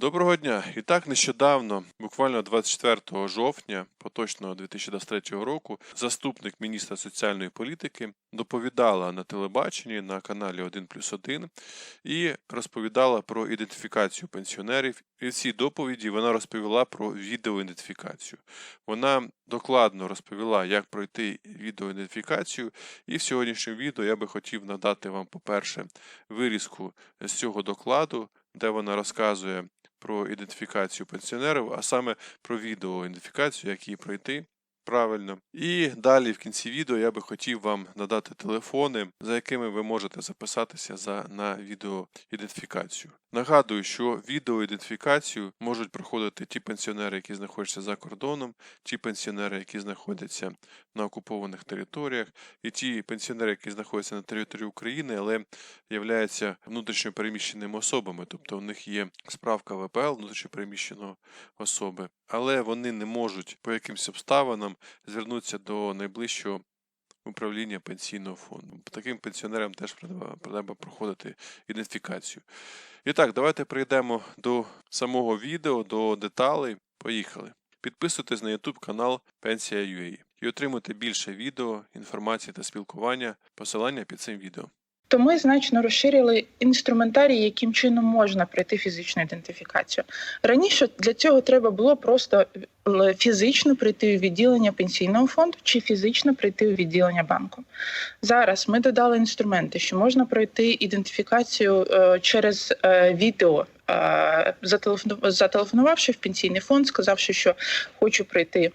Доброго дня! І так нещодавно, буквально 24 жовтня поточного 2023 року, заступник міністра соціальної політики доповідала на телебаченні на каналі 1 плюс 1 і розповідала про ідентифікацію пенсіонерів. І в цій доповіді вона розповіла про відеоідентифікацію. Вона докладно розповіла, як пройти відеоідентифікацію. І в сьогоднішньому відео я би хотів надати вам, по-перше, вирізку з цього докладу, де вона розказує про ідентифікацію пенсіонерів, а саме про відеоідентифікацію, як її пройти правильно. І далі в кінці відео я би хотів вам надати телефони, за якими ви можете записатися за, на відеоідентифікацію. Нагадую, що відеоідентифікацію можуть проходити ті пенсіонери, які знаходяться за кордоном, ті пенсіонери, які знаходяться на окупованих територіях, і ті пенсіонери, які знаходяться на території України, але являються внутрішньо переміщеними особами, тобто у них є справка ВПЛ внутрішньо переміщеної особи, але вони не можуть по якимось обставинам звернутися до найближчого управління пенсійного фонду. Таким пенсіонерам теж треба, проходити ідентифікацію. І так, давайте перейдемо до самого відео, до деталей. Поїхали. Підписуйтесь на YouTube канал Пенсія.ua і отримуйте більше відео, інформації та спілкування, посилання під цим відео. То ми значно розширили інструментарій, яким чином можна пройти фізичну ідентифікацію. Раніше для цього треба було просто е, фізично прийти у відділення пенсійного фонду чи фізично прийти у відділення банку. Зараз ми додали інструменти, що можна пройти ідентифікацію е, через е, відео. Зателефонувавши в пенсійний фонд, сказавши, що хочу пройти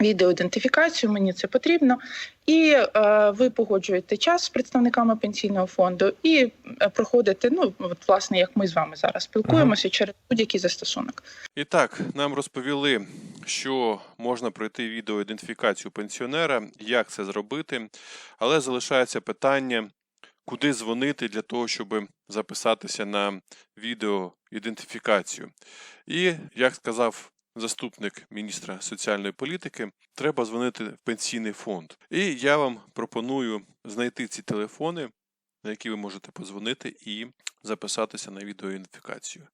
відеоідентифікацію, мені це потрібно. І е, ви погоджуєте час з представниками пенсійного фонду і е, проходите, ну от, власне, як ми з вами зараз спілкуємося через будь-який застосунок. І так, нам розповіли, що можна пройти відеоідентифікацію пенсіонера, як це зробити, але залишається питання, куди дзвонити для того, щоб записатися на відеоідентифікацію. І, як сказав заступник міністра соціальної політики, треба дзвонити в пенсійний фонд. І я вам пропоную знайти ці телефони, на які ви можете подзвонити і записатися на відеоідентифікацію.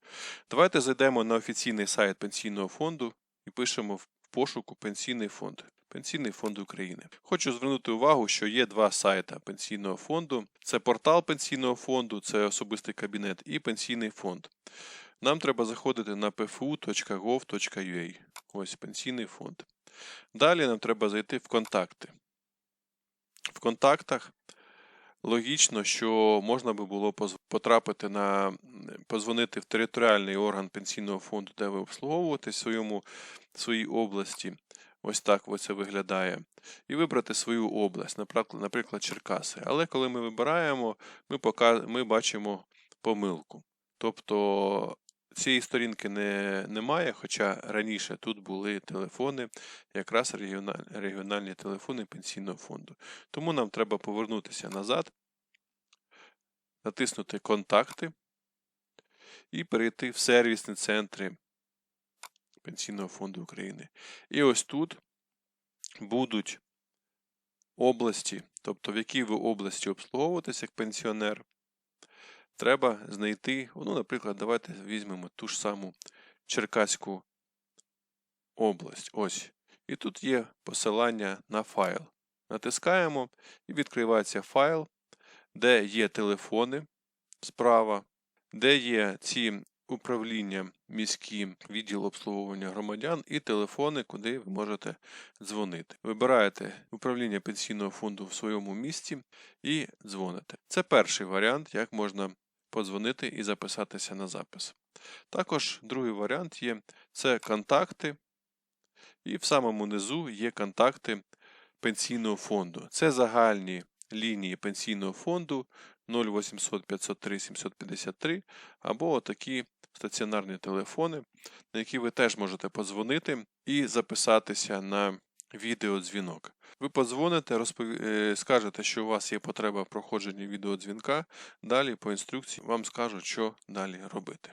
Давайте зайдемо на офіційний сайт пенсійного фонду і пишемо в пошуку Пенсійний фонд. Пенсійний фонд України. Хочу звернути увагу, що є два сайти пенсійного фонду: це портал пенсійного фонду, це особистий кабінет і пенсійний фонд. Нам треба заходити на pfu.gov.ua. Ось пенсійний фонд. Далі нам треба зайти в контакти. В контактах логічно, що можна би було потрапити на позвонити в територіальний орган пенсійного фонду, де ви обслуговуєтесь в своєму своїй області. Ось так це виглядає. І вибрати свою область, наприклад, Черкаси. Але коли ми вибираємо, ми, пока, ми бачимо помилку. Тобто цієї сторінки не, немає, хоча раніше тут були телефони, якраз регіональ, регіональні телефони пенсійного фонду. Тому нам треба повернутися назад, натиснути Контакти і перейти в сервісні центри Пенсійного фонду України. І ось тут будуть області, тобто в якій ви області обслуговуєтесь як пенсіонер. Треба знайти, ну, наприклад, давайте візьмемо ту ж саму Черкаську область. Ось. І тут є посилання на файл. Натискаємо і відкривається файл, де є телефони справа, де є ці управління міські відділ обслуговування громадян і телефони, куди ви можете дзвонити. Вибираєте управління пенсійного фонду в своєму місті і дзвоните. Це перший варіант, як можна подзвонити і записатися на запис. Також другий варіант є це контакти, і в самому низу є контакти пенсійного фонду. Це загальні лінії пенсійного фонду 0800 503 753 або такі стаціонарні телефони, на які ви теж можете подзвонити і записатися на відеодзвінок. Ви подзвоните, розпові... е, скажете, що у вас є потреба в проходженні відеодзвінка. Далі по інструкції вам скажуть, що далі робити.